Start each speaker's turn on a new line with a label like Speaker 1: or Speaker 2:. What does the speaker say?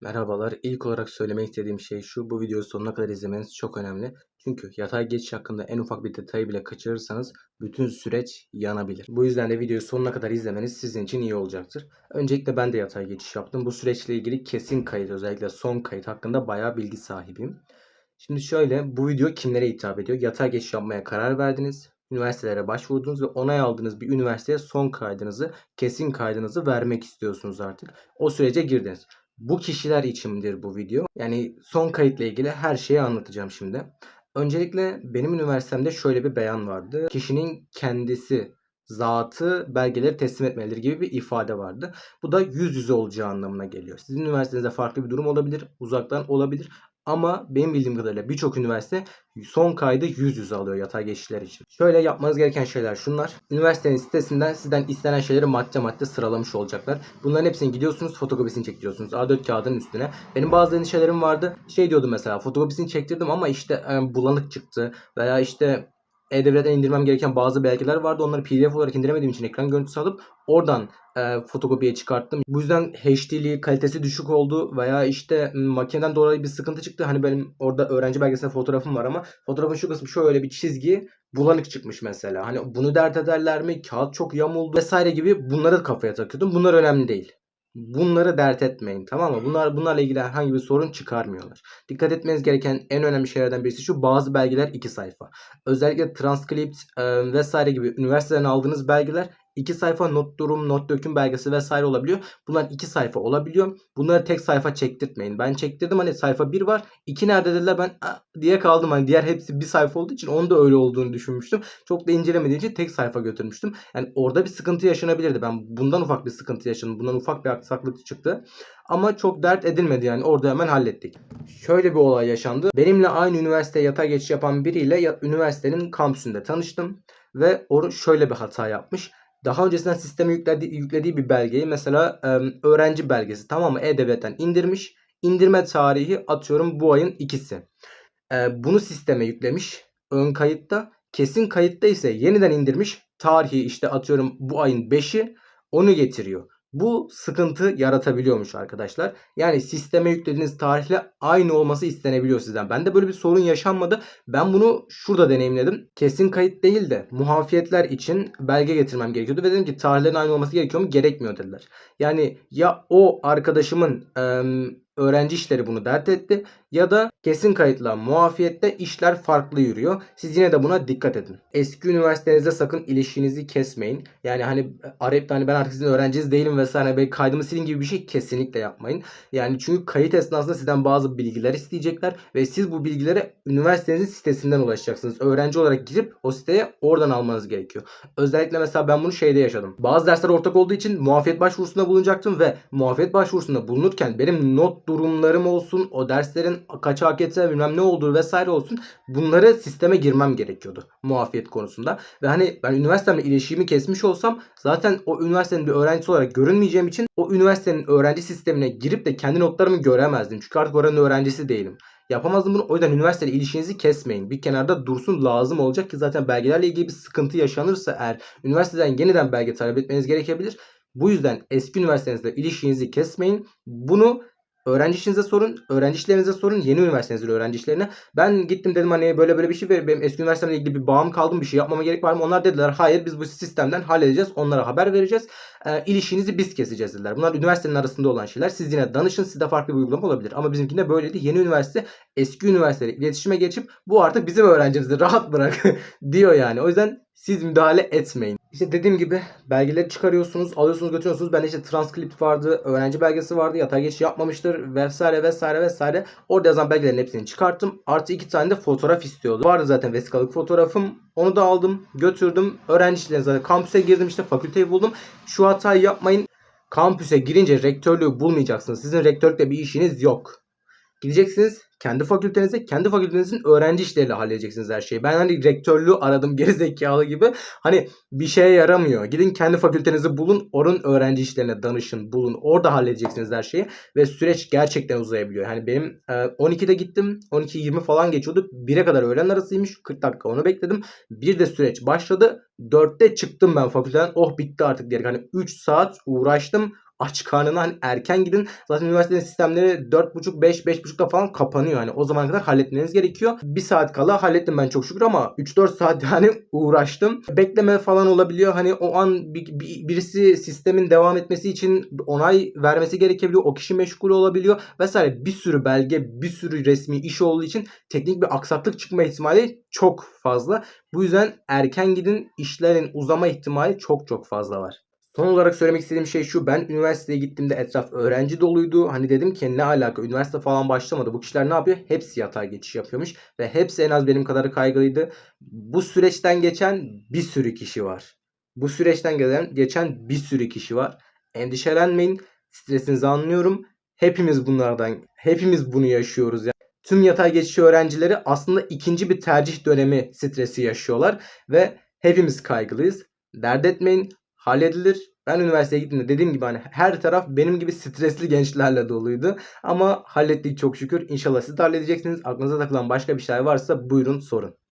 Speaker 1: Merhabalar. İlk olarak söylemek istediğim şey şu. Bu videoyu sonuna kadar izlemeniz çok önemli. Çünkü yatay geçiş hakkında en ufak bir detayı bile kaçırırsanız bütün süreç yanabilir. Bu yüzden de videoyu sonuna kadar izlemeniz sizin için iyi olacaktır. Öncelikle ben de yatay geçiş yaptım. Bu süreçle ilgili kesin kayıt özellikle son kayıt hakkında bayağı bilgi sahibiyim. Şimdi şöyle bu video kimlere hitap ediyor? Yatay geçiş yapmaya karar verdiniz. Üniversitelere başvurdunuz ve onay aldığınız bir üniversiteye son kaydınızı, kesin kaydınızı vermek istiyorsunuz artık. O sürece girdiniz. Bu kişiler içindir bu video. Yani son kayıtla ilgili her şeyi anlatacağım şimdi. Öncelikle benim üniversitemde şöyle bir beyan vardı. Kişinin kendisi zatı belgeleri teslim etmelidir gibi bir ifade vardı. Bu da yüz yüze olacağı anlamına geliyor. Sizin üniversitenizde farklı bir durum olabilir, uzaktan olabilir. Ama benim bildiğim kadarıyla birçok üniversite son kaydı yüz yüze alıyor yatay geçişler için. Şöyle yapmanız gereken şeyler şunlar. Üniversitenin sitesinden sizden istenen şeyleri madde madde sıralamış olacaklar. Bunların hepsini gidiyorsunuz fotokopisini çektiriyorsunuz A4 kağıdının üstüne. Benim bazı endişelerim vardı. Şey diyordum mesela fotokopisini çektirdim ama işte bulanık çıktı veya işte e-Devlet'ten indirmem gereken bazı belgeler vardı. Onları PDF olarak indiremediğim için ekran görüntüsü alıp oradan e, fotokopiye çıkarttım. Bu yüzden HD'liği kalitesi düşük oldu veya işte makineden dolayı bir sıkıntı çıktı. Hani benim orada öğrenci belgesinde fotoğrafım var ama fotoğrafın şu kısmı şöyle bir çizgi bulanık çıkmış mesela. Hani bunu dert ederler mi? Kağıt çok yamuldu vesaire gibi bunları kafaya takıyordum. Bunlar önemli değil. Bunları dert etmeyin tamam mı? Bunlar bunlarla ilgili herhangi bir sorun çıkarmıyorlar. Dikkat etmeniz gereken en önemli şeylerden birisi şu bazı belgeler iki sayfa. Özellikle transkript e, vesaire gibi üniversiteden aldığınız belgeler iki sayfa not durum, not döküm belgesi vesaire olabiliyor. Bunlar iki sayfa olabiliyor. Bunları tek sayfa çektirtmeyin. Ben çektirdim hani sayfa bir var. iki nerede dediler ben diye kaldım. Hani diğer hepsi bir sayfa olduğu için onun da öyle olduğunu düşünmüştüm. Çok da incelemediğim için tek sayfa götürmüştüm. Yani orada bir sıkıntı yaşanabilirdi. Ben bundan ufak bir sıkıntı yaşadım. Bundan ufak bir aksaklık çıktı. Ama çok dert edilmedi yani orada hemen hallettik. Şöyle bir olay yaşandı. Benimle aynı üniversiteye yatay geçiş yapan biriyle üniversitenin kampüsünde tanıştım. Ve o şöyle bir hata yapmış. Daha öncesinden sisteme yüklediği, yüklediği bir belgeyi mesela e, öğrenci belgesi tamam mı E-Devlet'ten indirmiş. İndirme tarihi atıyorum bu ayın ikisi. E, bunu sisteme yüklemiş ön kayıtta. Kesin kayıtta ise yeniden indirmiş. Tarihi işte atıyorum bu ayın 5'i onu getiriyor. Bu sıkıntı yaratabiliyormuş arkadaşlar. Yani sisteme yüklediğiniz tarihle aynı olması istenebiliyor sizden. Bende böyle bir sorun yaşanmadı. Ben bunu şurada deneyimledim. Kesin kayıt değil de muhafiyetler için belge getirmem gerekiyordu. Ve dedim ki tarihlerin aynı olması gerekiyor mu? Gerekmiyor dediler. Yani ya o arkadaşımın em, öğrenci işleri bunu dert etti ya da kesin kayıtla muafiyette işler farklı yürüyor. Siz yine de buna dikkat edin. Eski üniversitenizde sakın ilişkinizi kesmeyin. Yani hani arayıp da hani ben artık sizin öğrenciniz değilim vesaire ben kaydımı silin gibi bir şey kesinlikle yapmayın. Yani çünkü kayıt esnasında sizden bazı bilgiler isteyecekler ve siz bu bilgilere üniversitenizin sitesinden ulaşacaksınız. Öğrenci olarak girip o siteye oradan almanız gerekiyor. Özellikle mesela ben bunu şeyde yaşadım. Bazı dersler ortak olduğu için muafiyet başvurusunda bulunacaktım ve muafiyet başvurusunda bulunurken benim not durumlarım olsun, o derslerin kaç AKT bilmem ne olduğu vesaire olsun bunları sisteme girmem gerekiyordu muafiyet konusunda. Ve hani ben üniversitemle ilişkimi kesmiş olsam zaten o üniversitenin bir öğrencisi olarak görünmeyeceğim için o üniversitenin öğrenci sistemine girip de kendi notlarımı göremezdim. Çünkü artık oranın öğrencisi değilim. Yapamazdım bunu. O yüzden üniversiteyle ilişkinizi kesmeyin. Bir kenarda dursun lazım olacak ki zaten belgelerle ilgili bir sıkıntı yaşanırsa eğer üniversiteden yeniden belge talep etmeniz gerekebilir. Bu yüzden eski üniversitenizle ilişkinizi kesmeyin. Bunu öğrenci işinize sorun, öğrenci işlerinize sorun, yeni üniversitenizin öğrenci işlerine. Ben gittim dedim hani böyle böyle bir şey ver. Benim eski üniversitemle ilgili bir bağım kaldım bir şey yapmama gerek var mı? Onlar dediler hayır biz bu sistemden halledeceğiz. Onlara haber vereceğiz. E, ilişkinizi biz keseceğiz dediler. Bunlar üniversitenin arasında olan şeyler. Siz yine danışın sizde farklı bir uygulama olabilir. Ama bizimkinde böyleydi. Yeni üniversite eski üniversiteyle iletişime geçip bu artık bizim öğrencimizi rahat bırak diyor yani. O yüzden siz müdahale etmeyin. İşte dediğim gibi belgeleri çıkarıyorsunuz, alıyorsunuz, götürüyorsunuz. Bende işte transkript vardı, öğrenci belgesi vardı, yatay geçiş yapmamıştır vesaire vesaire vesaire. Orada yazan belgelerin hepsini çıkarttım. Artı iki tane de fotoğraf istiyordu. Vardı zaten vesikalık fotoğrafım. Onu da aldım, götürdüm. Öğrenci işlerine zaten kampüse girdim işte fakülteyi buldum. Şu hatayı yapmayın. Kampüse girince rektörlüğü bulmayacaksınız. Sizin rektörlükle bir işiniz yok. Gideceksiniz kendi fakültenize, kendi fakültenizin öğrenci işleriyle halledeceksiniz her şeyi. Ben hani rektörlüğü aradım geri zekalı gibi. Hani bir şeye yaramıyor. Gidin kendi fakültenizi bulun, oranın öğrenci işlerine danışın, bulun. Orada halledeceksiniz her şeyi ve süreç gerçekten uzayabiliyor. Hani benim e, 12'de gittim, 12-20 falan geçiyordu. 1'e kadar öğlen arasıymış. 40 dakika onu bekledim. Bir de süreç başladı. 4'te çıktım ben fakülteden. Oh bitti artık diyerek. Hani 3 saat uğraştım. Aç karnına hani erken gidin. Zaten üniversitenin sistemleri 4.30 5 5.30'da falan kapanıyor. Hani o zamana kadar halletmeniz gerekiyor. Bir saat kala hallettim ben çok şükür ama 3-4 saat yani uğraştım. Bekleme falan olabiliyor. Hani o an bir, bir- birisi sistemin devam etmesi için onay vermesi gerekebiliyor. O kişi meşgul olabiliyor vesaire. Bir sürü belge, bir sürü resmi iş olduğu için teknik bir aksaklık çıkma ihtimali çok fazla. Bu yüzden erken gidin işlerin uzama ihtimali çok çok fazla var. Son olarak söylemek istediğim şey şu. Ben üniversiteye gittiğimde etraf öğrenci doluydu. Hani dedim ki ne alaka üniversite falan başlamadı. Bu kişiler ne yapıyor? Hepsi yatay geçiş yapıyormuş. Ve hepsi en az benim kadar kaygılıydı. Bu süreçten geçen bir sürü kişi var. Bu süreçten gelen geçen bir sürü kişi var. Endişelenmeyin. Stresinizi anlıyorum. Hepimiz bunlardan, hepimiz bunu yaşıyoruz. Yani tüm yatay geçiş öğrencileri aslında ikinci bir tercih dönemi stresi yaşıyorlar ve hepimiz kaygılıyız. Dert etmeyin, halledilir. Ben üniversiteye gittiğimde dediğim gibi hani her taraf benim gibi stresli gençlerle doluydu. Ama hallettik çok şükür. İnşallah siz de halledeceksiniz. Aklınıza takılan başka bir şey varsa buyurun sorun.